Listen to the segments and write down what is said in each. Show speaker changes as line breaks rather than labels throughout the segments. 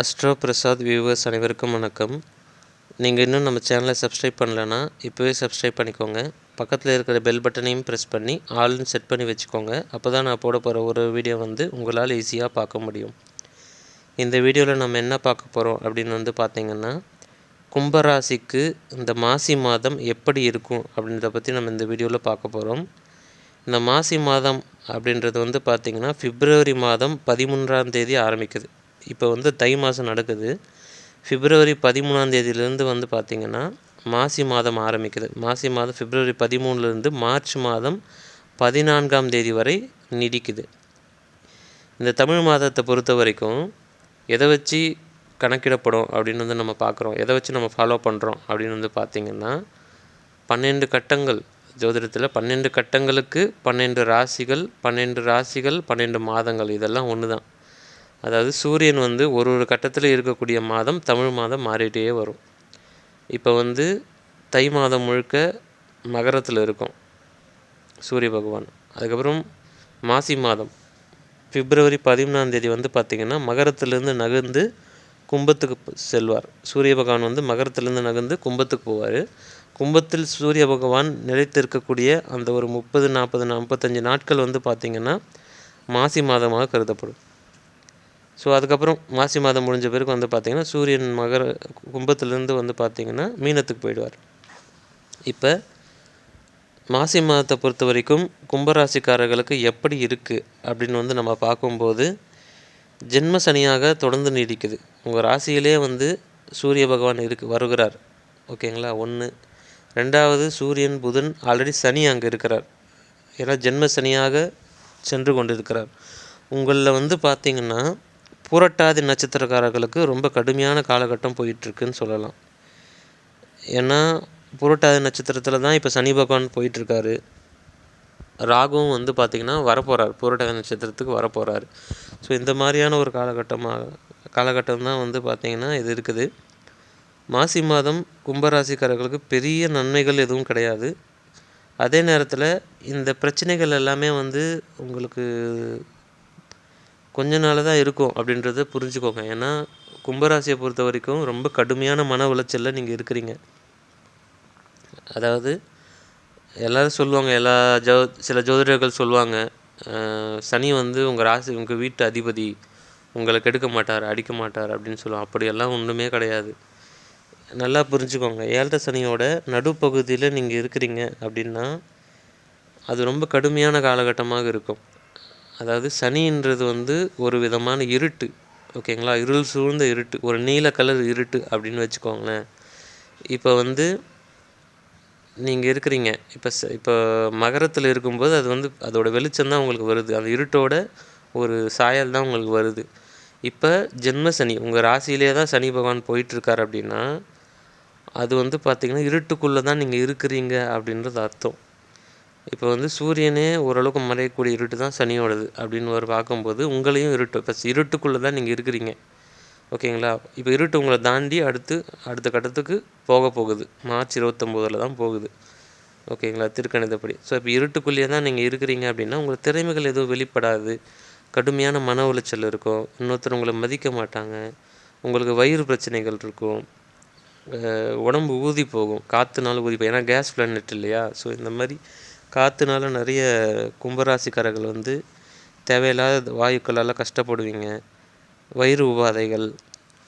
Astro Prasad viewers அனைவருக்கும் வணக்கம். நீங்கள் இன்னும் நம்ம சேனலை சப்ஸ்கிரைப் பண்ணலன்னா இப்போவே சப்ஸ்கிரைப் பண்ணிக்கோங்க. பக்கத்தில் இருக்கிற பெல் பட்டனையும் ப்ரெஸ் பண்ணி ஆல்னு செட் பண்ணி வச்சுக்கோங்க. அப்போ தான் நான் போட போகிற ஒரு வீடியோ வந்து உங்களால் ஈஸியாக பார்க்க முடியும். இந்த வீடியோவில் நம்ம என்ன பார்க்க போகிறோம் அப்படின்னு வந்து பார்த்திங்கன்னா கும்பராசிக்கு இந்த மாசி மாதம் எப்படி இருக்கும் அப்படின்றத பற்றி நம்ம இந்த வீடியோவில் பார்க்க போகிறோம் இந்த மாசி மாதம் அப்படின்றது வந்து பார்த்திங்கன்னா பிப்ரவரி மாதம் பதிமூன்றாம் தேதி ஆரம்பிக்குது. இப்போ வந்து தை மாதம் நடக்குது. பிப்ரவரி பதிமூணாம் தேதியிலேருந்து வந்து பார்த்திங்கன்னா மாசி மாதம் ஆரம்பிக்குது. மாசி மாதம் பிப்ரவரி பதிமூணுலேருந்து மார்ச் மாதம் பதினான்காம் தேதி வரை நீடிக்குது. இந்த தமிழ் மாதத்தை பொறுத்த வரைக்கும் எதை வச்சு கணக்கிடப்படும் அப்படின்னு வந்து நம்ம பார்க்குறோம். எதை வச்சு நம்ம ஃபாலோ பண்ணுறோம் அப்படின்னு வந்து பார்த்திங்கன்னா பன்னெண்டு கட்டங்கள் ஜோதிடத்தில் பன்னெண்டு கட்டங்களுக்கு பன்னெண்டு ராசிகள் பன்னெண்டு ராசிகள் பன்னெண்டு மாதங்கள் இதெல்லாம் ஒன்று தான் அதாவது சூரியன் வந்து ஒரு ஒரு கட்டத்தில் இருக்கக்கூடிய மாதம் தமிழ் மாதம் மாறிட்டே வரும். இப்போ வந்து தை மாதம் முழுக்க மகரத்தில் இருக்கும் சூரிய பகவான். அதுக்கப்புறம் மாசி மாதம். பிப்ரவரி பதிமூணாம் தேதி வந்து பார்த்திங்கன்னா மகரத்திலேருந்து நகர்ந்து கும்பத்துக்கு செல்வார். சூரிய பகவான் வந்து மகரத்திலேருந்து நகர்ந்து கும்பத்துக்கு போவார். கும்பத்தில் சூரிய பகவான் நிலைத்திருக்கக்கூடிய அந்த ஒரு முப்பது நாற்பது நாற்பத்தஞ்சு நாட்கள் வந்து பார்த்திங்கன்னா மாசி மாதமாக கருதப்படும். ஸோ அதுக்கப்புறம் மாசி மாதம் முடிஞ்ச பிறகு வந்து பார்த்திங்கன்னா சூரியன் மகர கும்பத்துலேருந்து வந்து பார்த்திங்கன்னா மீனத்துக்கு போயிடுவார். இப்போ மாசி மாதத்தை பொறுத்த வரைக்கும் கும்பராசிக்காரர்களுக்கு எப்படி இருக்குது அப்படின்னு வந்து நம்ம பார்க்கும்போது ஜென்ம சனியாக தொடர்ந்து நீடிக்குது. உங்கள் ராசியிலே வந்து சூரிய பகவான் இருக்கு வருகிறார். ஓகேங்களா? ஒன்று ரெண்டாவது சூரியன் புதன் ஆல்ரெடி சனி அங்கே இருக்கிறார். ஏன்னா ஜென்ம சனியாக சென்று கொண்டு இருக்கிறார் உங்களில் வந்து பார்த்திங்கன்னா பூரட்டாதி நட்சத்திரக்காரர்களுக்கு ரொம்ப கடுமையான காலகட்டம் போயிட்டுருக்குன்னு சொல்லலாம். ஏன்னா புரட்டாதி நட்சத்திரத்தில் தான் இப்போ சனி பகவான் போயிட்டுருக்காரு. ராகுவும் வந்து பார்த்திங்கன்னா வரப்போகிறார் புரட்டாதி நட்சத்திரத்துக்கு வரப்போகிறாரு ஸோ இந்த மாதிரியான ஒரு காலகட்டமாக காலகட்டம் தான் வந்து பார்த்திங்கன்னா இது இருக்குது. மாசி மாதம் கும்பராசிக்காரர்களுக்கு பெரிய நன்மைகள் எதுவும் கிடையாது. அதே நேரத்தில் இந்த பிரச்சனைகள் எல்லாமே வந்து உங்களுக்கு கொஞ்ச நாள் தான் இருக்கும் அப்படின்றத புரிஞ்சுக்கோங்க. ஏன்னா கும்பராசியை பொறுத்த வரைக்கும் ரொம்ப கடுமையான மன உளைச்சலில் நீங்கள் இருக்கிறீங்க. அதாவது எல்லோரும் சொல்லுவாங்க எல்லா ஜோ சில ஜோதிடர்கள் சொல்லுவாங்க சனி வந்து உங்கள் ராசி உங்கள் வீட்டு அதிபதி உங்களை கெடுக்க மாட்டார் அடிக்க மாட்டார் அப்படின்னு சொல்லுவாங்க. அப்படியெல்லாம் ஒன்றுமே கிடையாது. நல்லா புரிஞ்சுக்கோங்க. ஏழரை சனியோட நடுப்பகுதியில் நீங்கள் இருக்கிறீங்க அப்படின்னா அது ரொம்ப கடுமையான காலகட்டமாக இருக்கும். அதாவது சனின்றது வந்து ஒரு விதமான இருட்டு ஓகேங்களா? இருள் சூழ்ந்த இருட்டு ஒரு நீல கலர் இருட்டு அப்படின்னு வச்சுக்கோங்களேன். இப்போ வந்து நீங்கள் இருக்கிறீங்க. இப்போ ச இப்போ மகரத்தில் இருக்கும்போது அது வந்து அதோட வெளிச்சம் தான் உங்களுக்கு வருது. அந்த இருட்டோட ஒரு சாயல் தான் உங்களுக்கு வருது. இப்போ ஜென்ம சனி உங்கள் ராசியிலே தான் சனி பகவான் போயிட்டுருக்கார் அப்படின்னா அது வந்து பார்த்திங்கன்னா இருட்டுக்குள்ளே தான் நீங்கள் இருக்கிறீங்க அப்படின்றது அர்த்தம். இப்போ வந்து சூரியனே ஓரளவுக்கு மறையக்கூடிய இருட்டு தான் சனியோடது அப்படின்னு ஒரு பார்க்கும்போது உங்களையும் இருட்டு இப்போ இருட்டுக்குள்ளே தான் நீங்கள் இருக்கிறீங்க. ஓகேங்களா? இப்போ இருட்டு உங்களை தாண்டி அடுத்து அடுத்த கட்டத்துக்கு போக போகுது. மார்ச் இருபத்தொம்போதில் தான் போகுது. ஓகேங்களா? திருக்கணிதப்படி. ஸோ இப்போ இருட்டுக்குள்ளேயே தான் நீங்கள் இருக்கிறீங்க அப்படின்னா உங்களுக்கு திறமைகள் எதுவும் வெளிப்படாது. கடுமையான மன உளைச்சல் இருக்கும். இன்னொருத்தர் உங்களை மதிக்க மாட்டாங்க. உங்களுக்கு வயிறு பிரச்சனைகள் இருக்கும். உடம்பு ஊதி போகும். காற்றுனால ஊதி போகும். ஏன்னா கேஸ் பிளானட் இல்லையா? ஸோ இந்த மாதிரி காற்றுனால நிறைய கும்பராசிக்காரர்கள் வந்து தேவையில்லாத வாயுக்களால் கஷ்டப்படுவீங்க. வயிறு உபாதைகள்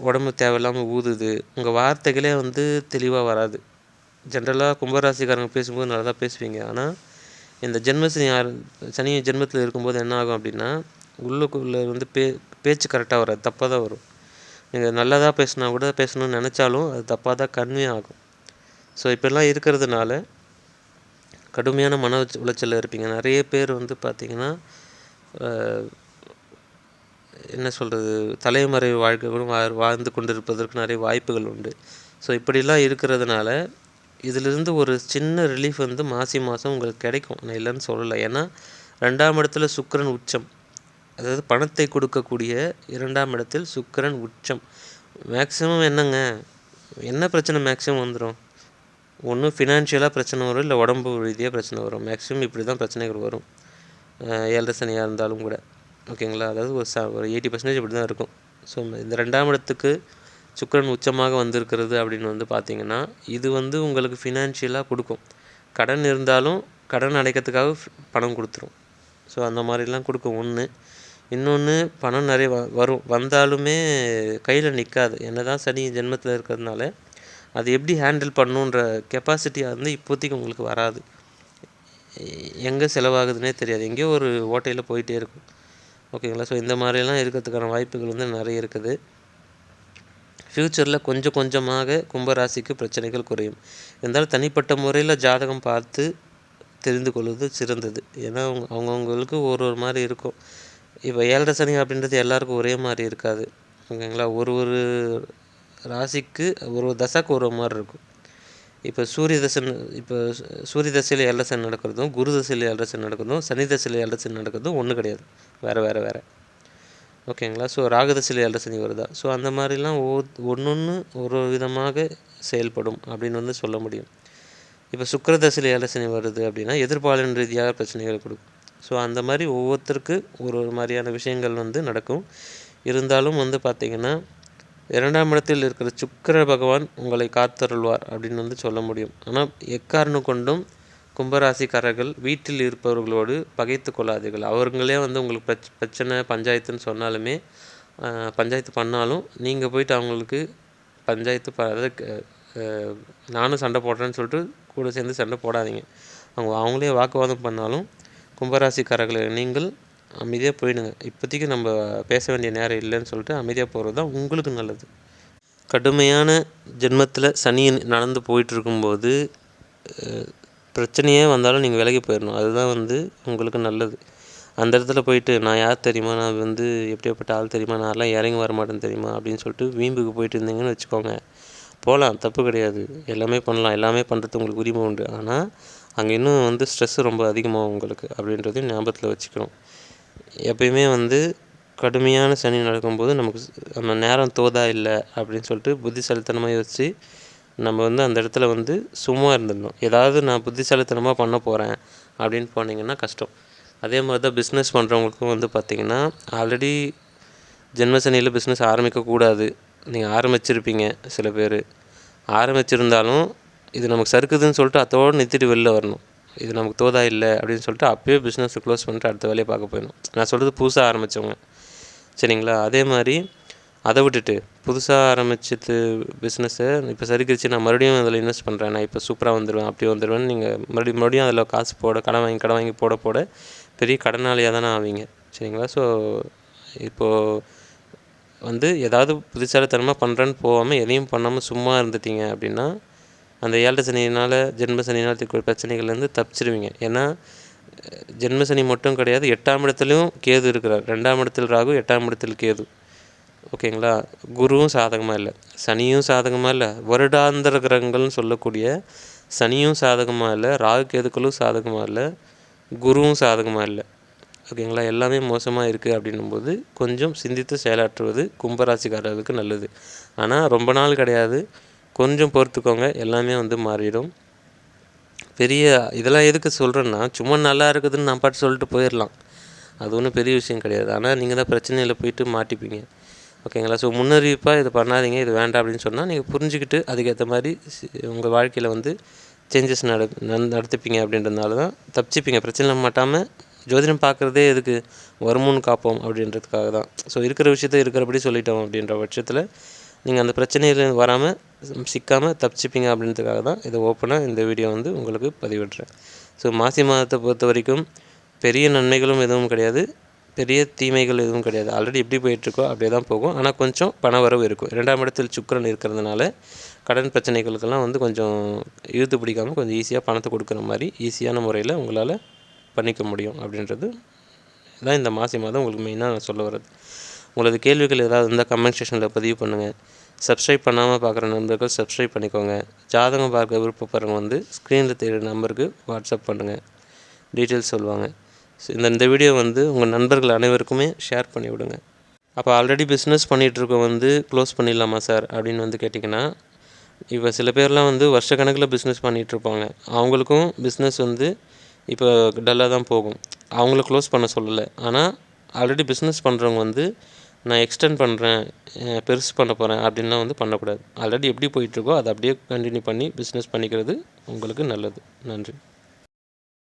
உடம்பு தேவையில்லாமல் ஊதுது. உங்கள் வார்த்தைகளே வந்து தெளிவாக வராது. ஜென்ரலாக கும்பராசிக்காரங்க பேசும்போது நல்லா தான் பேசுவீங்க. ஆனால் இந்த ஜென்மசனி யார் சனி ஜென்மத்தில் இருக்கும்போது என்ன ஆகும் அப்படின்னா உள்ளுக்குள்ளே வந்து பே பேச்சு கரெக்டாக வராது. தப்பாக தான் வரும். நீங்கள் நல்லதாக பேசினா கூட பேசணும்னு நினச்சாலும் அது தப்பாக தான் கன்வே ஆகும். ஸோ இப்படிலாம் இருக்கிறதுனால கடுமையான மன உளைச்சலில் இருப்பீங்க. நிறைய பேர் வந்து பார்த்திங்கன்னா என்ன சொல்கிறது தலைமறை வாழ்க்கைகளும் வா வாழ்ந்து கொண்டிருப்பதற்கு நிறைய வாய்ப்புகள் உண்டு. ஸோ இப்படிலாம் இருக்கிறதுனால இதிலிருந்து ஒரு சின்ன ரிலீஃப் வந்து மாசி மாதம் உங்களுக்கு கிடைக்கும். நான் இல்லைன்னு சொல்லலை. ஏன்னா ரெண்டாம் இடத்துல சுக்கரன் உச்சம். அதாவது பணத்தை கொடுக்கக்கூடிய இரண்டாம் இடத்தில் சுக்கரன் உச்சம். மேக்ஸிமம் என்னங்க? என்ன பிரச்சனை மேக்ஸிமம் வந்துடும் ஒன்று ஃபினான்ஷியலாக பிரச்சனை வரும் இல்லை உடம்பு ரீதியாக பிரச்சனை வரும். மேக்ஸிமம் இப்படி தான் பிரச்சனைகள் வரும். ஏழரை சனியாக இருந்தாலும் கூட. ஓகேங்களா அதாவது ஒரு ச ஒரு எயிட்டி பர்சன்டேஜ் இப்படி தான் இருக்கும். ஸோ இந்த ரெண்டாம் இடத்துக்கு சுக்கிரன் உச்சமாக வந்திருக்கிறது அப்படின்னு வந்து பார்த்திங்கன்னா இது வந்து உங்களுக்கு ஃபினான்ஷியலாக கொடுக்கும். கடன் இருந்தாலும் கடன் அடைக்கிறதுக்காக பணம் கொடுத்துரும். ஸோ அந்த மாதிரிலாம் கொடுக்கும். ஒன்று இன்னொன்று பணம் நிறைய வ வரும். வந்தாலுமே கையில் நிற்காது என்ன தான் சனி ஜென்மத்தில் இருக்கிறதுனால அது எப்படி ஹேண்டில் பண்ணுன்ற கெப்பாசிட்டி வந்து இப்போதைக்கு உங்களுக்கு வராது. எங்கே செலவாகுதுன்னே தெரியாது. எங்கேயோ ஒரு ஓட்டையில் போயிட்டே இருக்கும். ஓகேங்களா ஸோ இந்த மாதிரிலாம் இருக்கிறதுக்கான வாய்ப்புகள் வந்து நிறைய இருக்குது. ஃப்யூச்சரில் கொஞ்சம் கொஞ்சமாக கும்பராசிக்கு பிரச்சனைகள் குறையும். இருந்தாலும் தனிப்பட்ட முறையில் ஜாதகம் பார்த்து தெரிந்து கொள்வது சிறந்தது. ஏன்னா அவங்க அவங்கவுங்களுக்கு ஒரு ஒரு மாதிரி இருக்கும். இப்போ ஏழரை சனி அப்படின்றது எல்லாருக்கும் ஒரே மாதிரி இருக்காது. ஓகேங்களா ஒரு ஒரு ராசிக்கு ஒரு ஒரு ஒரு மாதிரி இருக்கும் இப்போ சூரிய தசை இப்போ சூரிய தசையில் ஏழரை நடக்கிறதும் குரு தசையில் ஏழரை நடக்கிறதும் சனி தசையில் ஏழரை நடக்கிறதும் ஒன்றும் கிடையாது. வேறு வேறு வேறு. ஓகேங்களா? ஸோ ராகதசையில் ஏழரை வருதா ஸோ அந்த மாதிரிலாம் ஒ ஒன்று ஒரு ஒரு விதமாக செயல்படும் அப்படின்னு வந்து சொல்ல முடியும். இப்போ சுக்கிரதசையில் ஏழரை சனி வருது அப்படின்னா எதிர்பாலின ரீதியாக பிரச்சனைகள் கொடுக்கும். ஸோ அந்த மாதிரி ஒவ்வொருத்தருக்கு ஒரு ஒரு மாதிரியான விஷயங்கள் வந்து நடக்கும். இருந்தாலும் வந்து பார்த்திங்கன்னா இரண்டாம் இடத்தில் இருக்கிற சுக்கிர பகவான் உங்களை காத்தருள்வார் அப்படின்னு வந்து சொல்ல முடியும். ஆனால் எக்காரணம் கொண்டும் கும்பராசிக்காரர்கள் வீட்டில் இருப்பவர்களோடு பகைத்து கொள்ளாதீர்கள். அவங்களே வந்து உங்களுக்கு பிரச் பிரச்சனை பஞ்சாயத்துன்னு சொன்னாலுமே பஞ்சாயத்து பண்ணாலும் நீங்கள் போயிட்டு அவங்களுக்கு பஞ்சாயத்து ப நானும் சண்டை போடுறேன்னு சொல்லிட்டு கூட சேர்ந்து சண்டை போடாதீங்க. அவங்க அவங்களே வாக்குவாதம் பண்ணாலும் கும்பராசிக்காரர்களை நீங்கள் அமைதியாக போயிடுங்க. இப்போதைக்கு நம்ம பேச வேண்டிய நேரம் இல்லைன்னு சொல்லிட்டு அமைதியாக போகிறது தான் உங்களுக்கு நல்லது. கடுமையான ஜென்மத்தில் சனி நடந்து போயிட்டுருக்கும்போது பிரச்சனையே வந்தாலும் நீங்கள் விலகி போயிடணும். அதுதான் வந்து உங்களுக்கு நல்லது. அந்த இடத்துல போயிட்டு நான் யார் தெரியுமா? நான் வந்து எப்படியாப்பட்ட ஆள் தெரியுமா? நான்லாம் இறங்கி வர மாட்டேன் தெரியுமா? அப்படின்னு சொல்லிட்டு வீம்புக்கு போயிட்டு இருந்தீங்கன்னு வச்சுக்கோங்க. போகலாம் தப்பு கிடையாது. எல்லாமே பண்ணலாம். எல்லாமே பண்ணுறது உங்களுக்கு உரிமை உண்டு. ஆனால் அங்கே இன்னும் வந்து ஸ்ட்ரெஸ் ரொம்ப அதிகமாகும் உங்களுக்கு அப்படின்றதையும் ஞாபகத்தில் வச்சுக்கணும். எப்பயுமே வந்து கடுமையான சனி நடக்கும்போது நமக்கு நம்ம நேரம் தோதா இல்லை அப்படின்னு சொல்லிட்டு புத்திசாலித்தனமாக யோசித்து நம்ம வந்து அந்த இடத்துல வந்து சும்மா இருந்துடணும். ஏதாவது நான் புத்திசாலித்தனமாக பண்ண போகிறேன் அப்படின்னு போனீங்கன்னா கஷ்டம். அதே மாதிரி தான் பிஸ்னஸ் பண்ணுறவங்களுக்கும் வந்து பார்த்திங்கன்னா ஆல்ரெடி ஜென்மசனியில் பிஸ்னஸ் ஆரம்பிக்கக்கூடாது. நீங்கள் ஆரம்பிச்சிருப்பீங்க சில பேர். ஆரம்பிச்சிருந்தாலும் இது நமக்கு சறுக்குதுன்னு சொல்லிட்டு அதோடு நிறுத்திட்டு வெளில வரணும். இது நமக்கு தோதா இல்லை அப்படின்னு சொல்லிட்டு அப்பயே பிஸ்னஸை க்ளோஸ் பண்ணிட்டு அடுத்த வேலையை பார்க்க போயிடணும். நான் சொல்கிறது புதுசாக ஆரம்பித்தவங்க சரிங்களா? அதே மாதிரி அதை விட்டுட்டு புதுசாக ஆரம்பிச்சது பிஸ்னஸை இப்போ சரிக்கிச்சு நான் மறுபடியும் அதில் இன்வெஸ்ட் பண்ணுறேன் நான் இப்போ சூப்பராக வந்துடுவேன் அப்படி வந்துடுவேன் நீங்கள் மறுபடியும் மறுபடியும் அதில் காசு போட கடன் வாங்கி கடன் வாங்கி போட போட பெரிய கடனாளியாக தானே ஆவீங்க. சரிங்களா? ஸோ இப்போது வந்து ஏதாவது தனமாக பண்ணுறேன்னு போகாமல் எதையும் பண்ணாமல் சும்மா இருந்துட்டீங்க அப்படின்னா அந்த ஏழரை சனினால் ஜென்ம சனியினால் இருக்கிற பிரச்சனைகள்லேருந்து தப்பிச்சிருவீங்க. ஏன்னா ஜென்ம சனி மட்டும் கிடையாது எட்டாம் இடத்துலையும் கேது இருக்கிறார். ரெண்டாம் இடத்தில் ராகு எட்டாம் இடத்தில் கேது. ஓகேங்களா? குருவும் சாதகமாக இல்லை. சனியும் சாதகமாக இல்லை. வருடாந்திர கிரகங்கள்னு சொல்லக்கூடிய சனியும் சாதகமாக இல்லை ராகு கேதுக்களும் சாதகமாக இல்லை குருவும் சாதகமாக இல்லை. ஓகேங்களா? எல்லாமே மோசமாக இருக்குது அப்படின்னும்போது கொஞ்சம் சிந்தித்து செயலாற்றுவது கும்பராசிக்காரர்களுக்கு நல்லது. ஆனால் ரொம்ப நாள் கிடையாது. கொஞ்சம் பொறுத்துக்கோங்க எல்லாமே வந்து மாறிடும். பெரிய இதெல்லாம் எதுக்கு சொல்கிறேன்னா சும்மா நல்லா இருக்குதுன்னு நான் பாட்டு சொல்லிட்டு போயிடலாம் அது ஒன்றும் பெரிய விஷயம் கிடையாது. ஆனால் நீங்கள் தான் பிரச்சனையில் போயிட்டு மாட்டிப்பீங்க. ஓகேங்களா? ஸோ முன்னறிவிப்பாக இது பண்ணாதீங்க இது வேண்டாம் அப்படின்னு சொன்னால் நீங்கள் புரிஞ்சுக்கிட்டு அதுக்கேற்ற மாதிரி உங்கள் வாழ்க்கையில் வந்து சேஞ்சஸ் நட நட- நடத்திப்பீங்க அப்படின்றதுனால தான் தப்பிச்சுப்பீங்க. பிரச்சனை மாட்டாமல் ஜோதிடம் பார்க்குறதே எதுக்கு? வருமுன் காப்போம் அப்படின்றதுக்காக தான். ஸோ இருக்கிற விஷயத்த இருக்கிறபடி சொல்லிட்டோம் அப்படின்ற பட்சத்தில் நீங்கள் அந்த பிரச்சனையில் வராமல் சிக்காமல் தப்பிச்சுப்பீங்க அப்படின்றதுக்காக தான் இதை ஓப்பனாக இந்த வீடியோ வந்து உங்களுக்கு பதிவிடுறேன். ஸோ மாசி மாதத்தை பொறுத்த வரைக்கும் பெரிய நன்மைகளும் எதுவும் கிடையாது. பெரிய தீமைகள் எதுவும் கிடையாது. ஆல்ரெடி எப்படி போயிட்டுருக்கோ அப்படியே தான் போகும். ஆனால் கொஞ்சம் பண வரவு இருக்கும். இரண்டாம் இடத்தில் சுக்கிரன் இருக்கிறதுனால கடன் பிரச்சனைகளுக்கெல்லாம் வந்து கொஞ்சம் இழுத்து பிடிக்காமல் கொஞ்சம் ஈஸியாக பணத்தை கொடுக்குற மாதிரி ஈஸியான முறையில் உங்களால் பண்ணிக்க முடியும் அப்படின்றது தான் இந்த மாசி மாதம் உங்களுக்கு மெயினாக நான் சொல்ல வர்றது. உங்களது கேள்விகள் ஏதாவது இருந்தால் கமெண்ட் செக்ஷனில் பதிவு பண்ணுங்கள் சப்ஸ்கிரைப் பண்ணாமல் பார்க்குற நண்பர்கள் சப்ஸ்கிரைப் பண்ணிக்கோங்க. ஜாதகம் பார்க்க விருப்பப்படுறவங்க வந்து ஸ்க்ரீனில் தெரியுற நம்பருக்கு வாட்ஸ்அப் பண்ணுங்கள் டீட்டெயில்ஸ் சொல்லுவாங்க. ஸோ இந்த இந்த வீடியோ வந்து உங்கள் நண்பர்கள் அனைவருக்குமே ஷேர் பண்ணி விடுங்க. அப்போ ஆல்ரெடி பிஸ்னஸ் பண்ணிகிட்ருக்க வந்து க்ளோஸ் பண்ணிடலாமா சார் அப்படின்னு வந்து கேட்டிங்கன்னா இப்போ சில பேர்லாம் வந்து வருஷக்கணக்கில் பிஸ்னஸ் பண்ணிகிட்ருப்பாங்க அவங்களுக்கும் பிஸ்னஸ் வந்து இப்போ டல்லாக தான் போகும். அவங்கள க்ளோஸ் பண்ண சொல்லலை. ஆனால் ஆல்ரெடி பிஸ்னஸ் பண்ணுறவங்க வந்து நான் எக்ஸ்டெண்ட் பண்ணுறேன் பெருசு பண்ண போகிறேன் அப்படின்லாம் வந்து பண்ணக்கூடாது. ஆல்ரெடி எப்படி போயிட்டுருக்கோ அதை அப்படியே கண்டினியூ பண்ணி பிஸ்னஸ் பண்ணிக்கிறது உங்களுக்கு நல்லது. நன்றி.